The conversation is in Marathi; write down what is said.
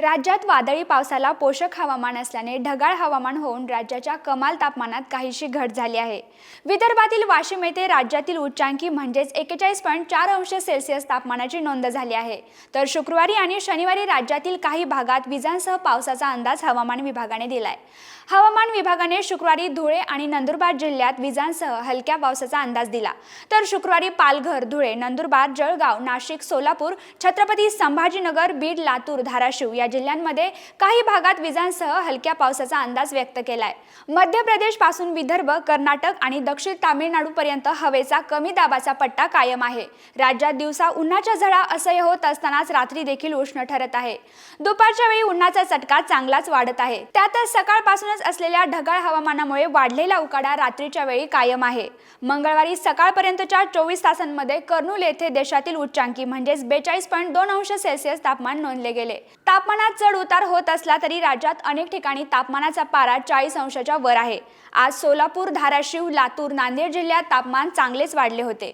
राज्यात वादळी पावसाला पोषक हवामान असल्याने ढगाळ हवामान होऊन राज्याच्या कमाल तापमानात काहीशी घट झाली आहे. विदर्भातील वाशिम येथे राज्यातील उच्चांकी म्हणजेच एकेचाळीस पॉईंट चार अंश सेल्सिअस तापमानाची नोंद झाली आहे. तर शुक्रवारी आणि शनिवारी राज्यातील काही भागात विजांसह पावसाचा अंदाज हवामान विभागाने दिलाय. हवामान विभागाने शुक्रवारी धुळे आणि नंदुरबार जिल्ह्यात विजांसह हलक्या पावसाचा अंदाज दिला. तर शुक्रवारी पालघर धुळे नंदुरबार जळगाव नाशिक सोलापूर छत्रपती संभाजीनगर बीड लातूर धाराशिव या जिल्ह्यांमध्ये काही भागात विजांसह हलक्या पावसाचा अंदाज व्यक्त केलाय. मध्य प्रदेशपासून विदर्भ कर्नाटक आणि दक्षिण तामिळनाडू पर्यंत हवेचा कमी दाबाचा पट्टा कायम आहे. राज्यात दिवसा उन्हाच्या झळा असह्य होत असतानाच रात्री देखील उष्ण ठरत आहे. दुपारच्या वेळी उन्हाचा चटका चांगलाच वाढत आहे. त्यातच सकाळपासूनच असलेल्या ढगाळ हवामानामुळे वाढलेला उकाडा रात्रीच्या वेळी कायम आहे. मंगळवारी सकाळपर्यंतच्या चोवीस तासांमध्ये कर्नूल येथे देशातील उच्चांकी म्हणजेच बेचाळीस पॉईंट दोन अंश सेल्सिअस तापमान नोंदले गेले. तापमान तापमानात चढ उतार होत असला तरी राज्यात अनेक ठिकाणी तापमानाचा पारा चाळीस अंशाच्या वर आहे. आज सोलापूर धाराशिव लातूर नांदेड जिल्ह्यात तापमान चांगलेच वाढले होते.